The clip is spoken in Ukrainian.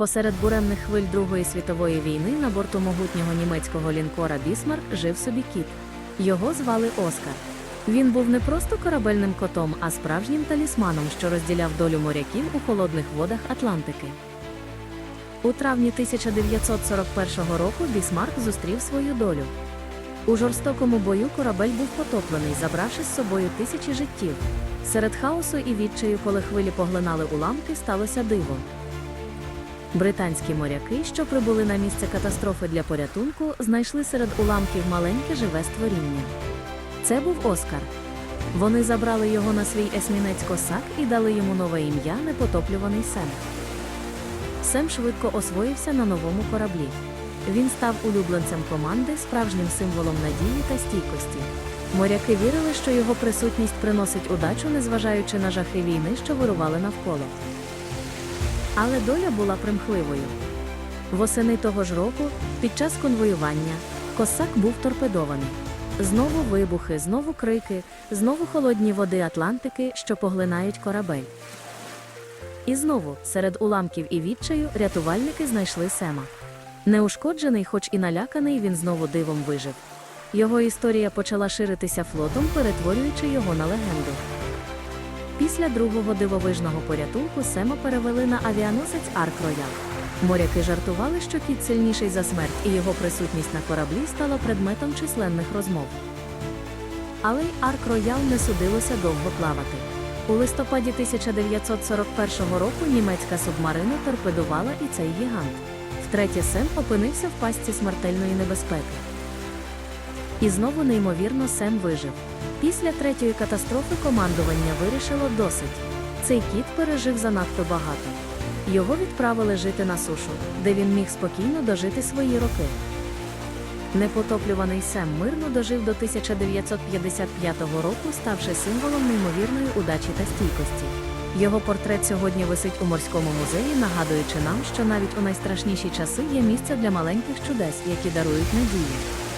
Посеред буремних хвиль Другої світової війни на борту могутнього німецького лінкора Бісмарк жив собі кіт. Його звали Оскар. Він був не просто корабельним котом, а справжнім талісманом, що розділяв долю моряків у холодних водах Атлантики. У травні 1941 року Бісмарк зустрів свою долю. У жорстокому бою корабель був потоплений, забравши з собою тисячі життів. Серед хаосу і відчаю, коли хвилі поглинали уламки, сталося диво. Британські моряки, що прибули на місце катастрофи для порятунку, знайшли серед уламків маленьке живе створіння. Це був Оскар. Вони забрали його на свій есмінець косак і дали йому нове ім'я непотоплюваний Сем. Сем швидко освоївся на новому кораблі. Він став улюбленцем команди, справжнім символом надії та стійкості. Моряки вірили, що його присутність приносить удачу, незважаючи на жахи війни, що вирували навколо. Але доля була примхливою. Восени того ж року, під час конвоювання, косак був торпедований. Знову вибухи, знову крики, знову холодні води Атлантики, що поглинають корабель. І знову, серед уламків і відчаю, рятувальники знайшли Сема. Неушкоджений, хоч і наляканий, він знову дивом вижив. Його історія почала ширитися флотом, перетворюючи його на легенду. Після другого дивовижного порятунку Сема перевели на авіаносець Арк Роял. Моряки жартували, що кіт сильніший за смерть, і його присутність на кораблі стала предметом численних розмов. Але й Арк Роял не судилося довго плавати. У листопаді 1941 року німецька субмарина торпедувала і цей гігант. Втретє Сем опинився в пастці смертельної небезпеки. І знову неймовірно Сем вижив. Після третьої катастрофи командування вирішило досить. Цей кіт пережив занадто багато. Його відправили жити на сушу, де він міг спокійно дожити свої роки. Непотоплюваний Сем мирно дожив до 1955 року, ставши символом неймовірної удачі та стійкості. Його портрет сьогодні висить у морському музеї, нагадуючи нам, що навіть у найстрашніші часи є місце для маленьких чудес, які дарують надію.